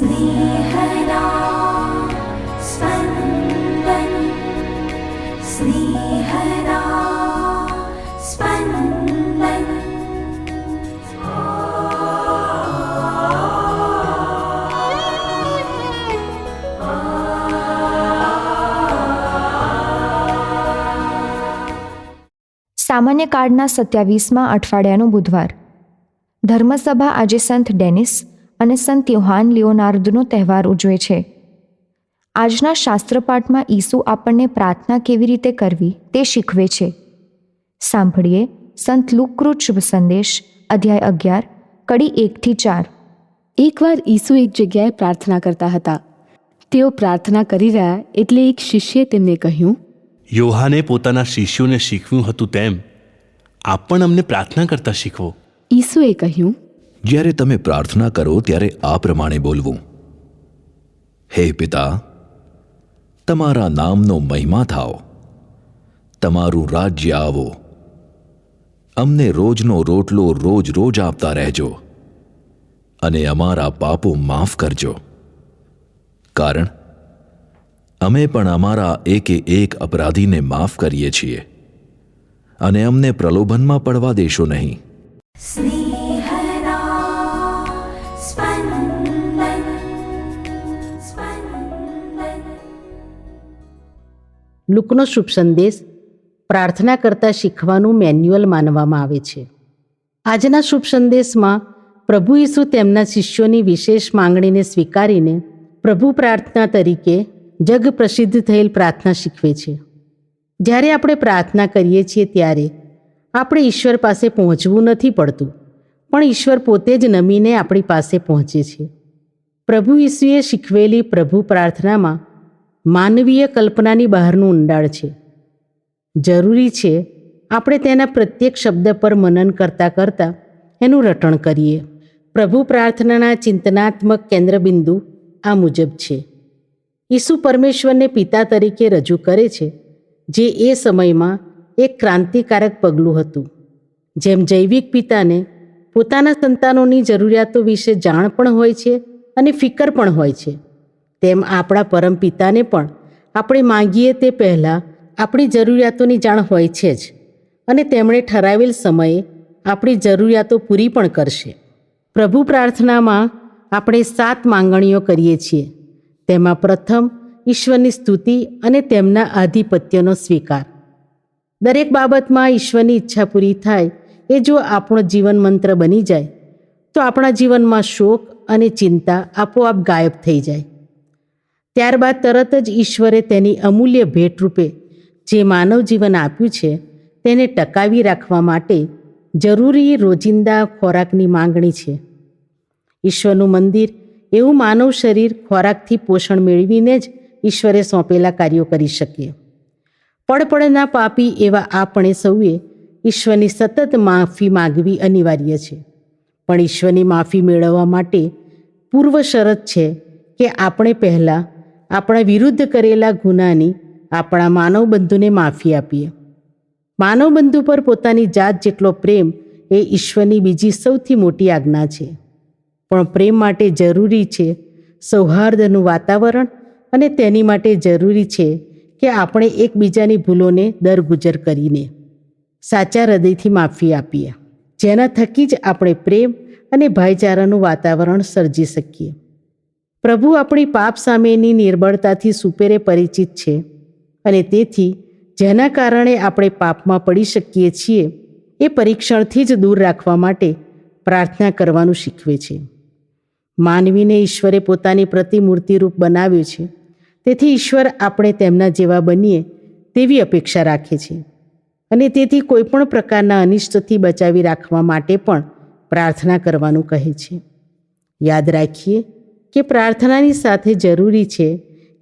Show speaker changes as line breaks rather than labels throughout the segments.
स्नेहदा स्पन्दन् स्नेहदा स्पन्दन्
સામાન્ય કાળના સત્યાવીસમાં અઠવાડિયાનું બુધવાર ધર્મસભા આજે સંત ડેનિસ અને સંત યોહાન લિયોનાર્દનો તહેવાર ઉજવે છે. આજના શાસ્ત્રપાઠમાં ઈસુ આપણને પ્રાર્થના કેવી રીતે કરવી તે શીખવે છે. સાંભળીએ સંત લુકૃત શુભ સંદેશ અધ્યાય અગિયાર કડી એકથી ચાર.
એકવાર ઈસુ એક જગ્યાએ પ્રાર્થના કરતા હતા. તેઓ પ્રાર્થના કરી રહ્યા એટલે એક શિષ્યે તેમને કહ્યું
યોહાને પોતાના શિષ્યોને શીખવ્યું હતું તેમ આપ પણ અમને પ્રાર્થના કરતા શીખવો.
ઈસુએ કહ્યું
જ્યારે તમે પ્રાર્થના કરો ત્યારે આ પ્રમાણે બોલવું. હે પિતા, તમારા નામનો મહિમા થાઓ. તમારું રાજ્ય આવો. અમને રોજનો રોટલો રોજ રોજ આપતા રહેજો. અને અમારા પાપો માફ કરજો. કારણ, અમે પણ અમારા એકે એક અપરાધીને માફ કરીએ છીએ. અને અમને પ્રલોભનમાં પડવા દેશો નહીં.
લુકનો શુભ સંદેશ પ્રાર્થના કરતાં શીખવાનું મેન્યુઅલ માનવામાં આવે છે. આજના શુભ સંદેશમાં પ્રભુ ઈસુ તેમના શિષ્યોની વિશેષ માંગણીને સ્વીકારીને પ્રભુ પ્રાર્થના તરીકે જગ પ્રસિદ્ધ થયેલ પ્રાર્થના શીખવે છે. જ્યારે આપણે પ્રાર્થના કરીએ છીએ ત્યારે આપણે ઈશ્વર પાસે પહોંચવું નથી પડતું, પણ ઈશ્વર પોતે જ નમીને આપણી પાસે પહોંચે છે. પ્રભુ ઈસુએ શીખવેલી પ્રભુ પ્રાર્થનામાં માનવીય કલ્પનાની બહારનું ઊંડાણ છે. જરૂરી છે આપણે તેના પ્રત્યેક શબ્દ પર મનન કરતાં કરતાં એનું રટણ કરીએ. પ્રભુ પ્રાર્થનાના ચિંતનાત્મક કેન્દ્રબિંદુ આ મુજબ છે. ઈસુ પરમેશ્વરને પિતા તરીકે રજૂ કરે છે, જે એ સમયમાં એક ક્રાંતિકારક પગલું હતું. જેમ જૈવિક પિતાને પોતાના સંતાનોની જરૂરિયાતો વિશે જાણ પણ હોય છે અને ફિકર પણ હોય છે. તેમ આપણા પરમપિતાને પણ આપણે માંગીએ તે પહેલાં આપણી જરૂરિયાતોની જાણ હોય છે જ. અને તેમણે ઠરાવેલ સમયે આપણી જરૂરિયાતો પૂરી પણ કરશે. પ્રભુ પ્રાર્થનામાં આપણે સાત માંગણીઓ કરીએ છીએ. તેમાં પ્રથમ, ઈશ્વરની સ્તુતિ અને તેમના આધિપત્યનો સ્વીકાર. દરેક બાબતમાં ઈશ્વરની ઈચ્છા પૂરી થાય એ જો આપણો જીવન મંત્ર બની જાય, તો આપણા જીવનમાં શોક અને ચિંતા આપોઆપ ગાયબ થઈ જાય. ત્યારબાદ તરત જ ઈશ્વરે તેની અમૂલ્ય ભેટ રૂપે જે માનવ જીવન આપ્યું છે, તેને ટકાવી રાખવા માટે જરૂરી રોજિંદા ખોરાકની માંગણી છે. ઈશ્વરનું મંદિર એવું માનવ શરીર ખોરાકથી પોષણ મેળવીને જ ઈશ્વરે સોંપેલા કાર્યો કરી શકીએ પડપડના પાપી એવા આપણે સૌએ ઈશ્વરની સતત માફી માગવી અનિવાર્ય છે. પણ ઈશ્વરની માફી મેળવવા માટે પૂર્વ શરત છે કે આપણે પહેલાં આપણા વિરુદ્ધ કરેલા ગુનાની આપણા માનવ બંધુને માફી આપીએ. માનવ બંધુ પર પોતાની જાત જેટલો પ્રેમ એ ઈશ્વરની બીજી સૌથી મોટી આજ્ઞા છે. પણ પ્રેમ માટે જરૂરી છે સૌહાર્દનું વાતાવરણ અને તેની માટે જરૂરી છે કે આપણે એકબીજાની ભૂલોને દરગુજર કરીને સાચા હૃદયથી માફી આપીએ. જેના થકી જ આપણે પ્રેમ અને ભાઈચારાનું વાતાવરણ સર્જી શકીએ. પ્રભુ આપણી પાપ સામેની નિર્બળતાથી સુપેરે પરિચિત છે અને તેથી જેના કારણે આપણે પાપમાં પડી શકીએ છીએ, એ પરીક્ષણથી જ દૂર રાખવા માટે પ્રાર્થના કરવાનું શીખવે છે. માનવીને ઈશ્વરે પોતાની પ્રતિમૂર્તિરૂપ બનાવ્યું છે. તેથી ઈશ્વર આપણે તેમના જેવા બનીએ તેવી અપેક્ષા રાખે છે. અને તેથી કોઈપણ પ્રકારના અનિષ્ટથી બચાવી રાખવા માટે પણ પ્રાર્થના કરવાનું કહે છે. યાદ રાખીએ કે પ્રાર્થનાની સાથે જરૂરી છે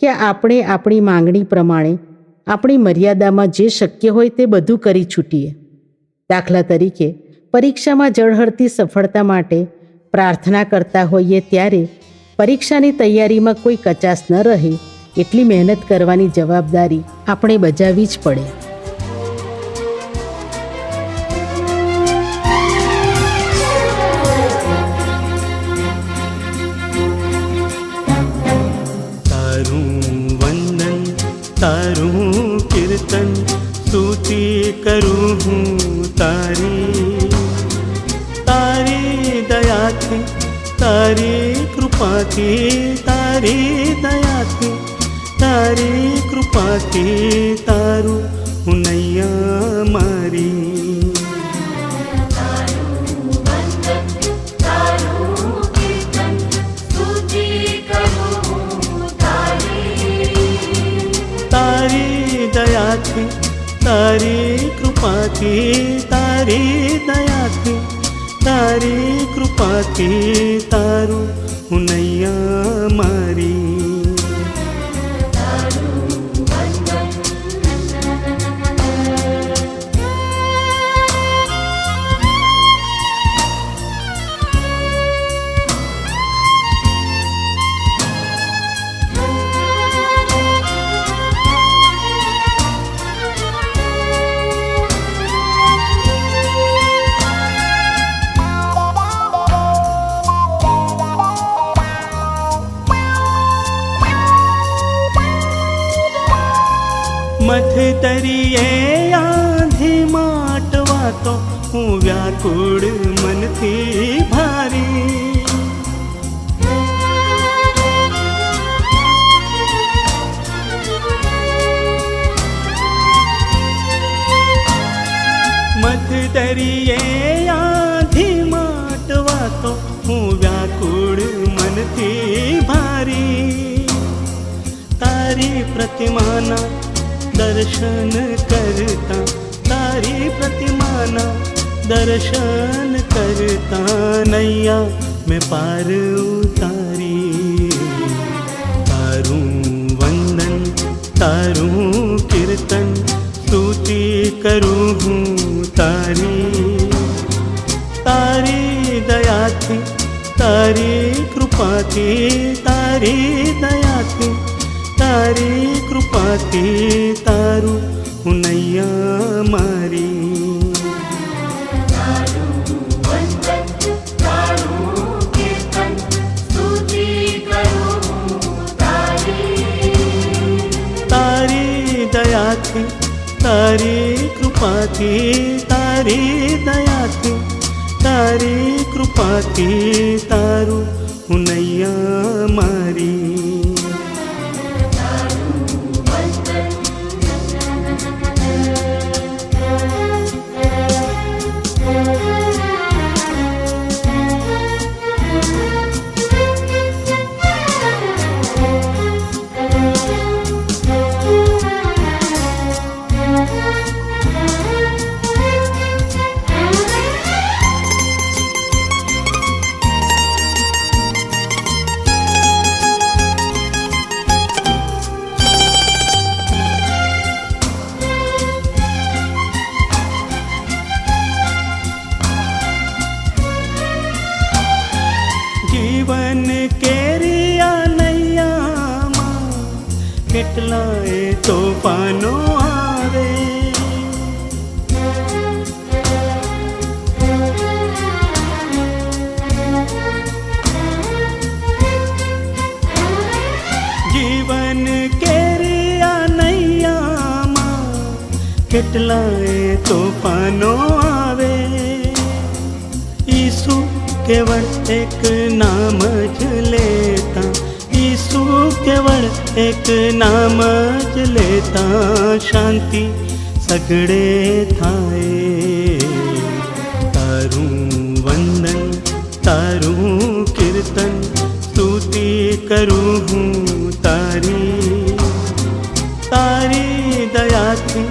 કે આપણે આપણી માંગણી પ્રમાણે આપણી મર્યાદામાં જે શક્ય હોય તે બધું કરી છૂટીએ. દાખલા તરીકે, પરીક્ષામાં જળહળતી સફળતા માટે પ્રાર્થના કરતા હોઈએ ત્યારે પરીક્ષાની તૈયારીમાં કોઈ કચાશ ન રહે એટલી મહેનત કરવાની જવાબદારી આપણે બજાવવી જ પડે.
તારું કીર્તન સ્તુતિ કરું હું તારી તારી દયાથી તારી કૃપાથી તારી દયાથી તારી કૃપાથી તારું હું નૈયા મારી તારી દયાથી તારી કૃપાથી તારું હું નૈયા હું વ્યાકુળ મનથી ભારી. મથ તરીએ આંધી માટવા તો હું વ્યાકુળ મનથી ભારી. તારી પ્રતિમાના દર્શન કરતા, તારી પ્રતિમાના દર્શન કરતા નૈયા મેં પાર ઉતારી તારું વંદન તારું કીર્તન સ્તુતિ કરું હું તારી તારી દયાથી તારી કૃપાથી તારી દયાથી તારી કૃપાથી તારું હું નૈયા મારી કૃપાથી તારી દયાથી તારી કૃપાથી તારું હું નૈયા મારી જીવન કેટલાય તોફાનો આવે. જીવન કેરિયા નૈયામાં કેટલાય તોફાનો આવે. ઈસુ કેવળ એક નામ ઈસુ કેવળ એક નામ જ લેતા શાંતિ સગડે થાય તારું વંદન તારું કીર્તન સ્તુતિ કરું હું તારી તારી દયાથી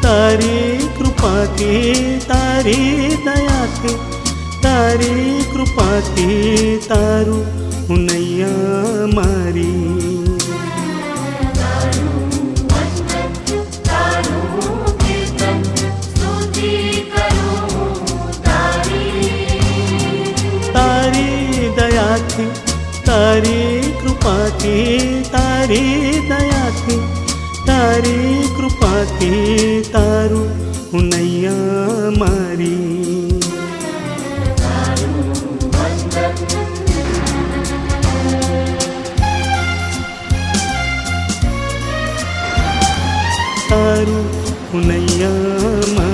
તારી કૃપાથી તારી દયાથી તારી કૃપાથી તારું હું નૈયા મારી તારી કૃપાથી તારી દયાથી તારી કૃપાથી તારું હું નૈયા મારી તારું ઉનૈયા મારી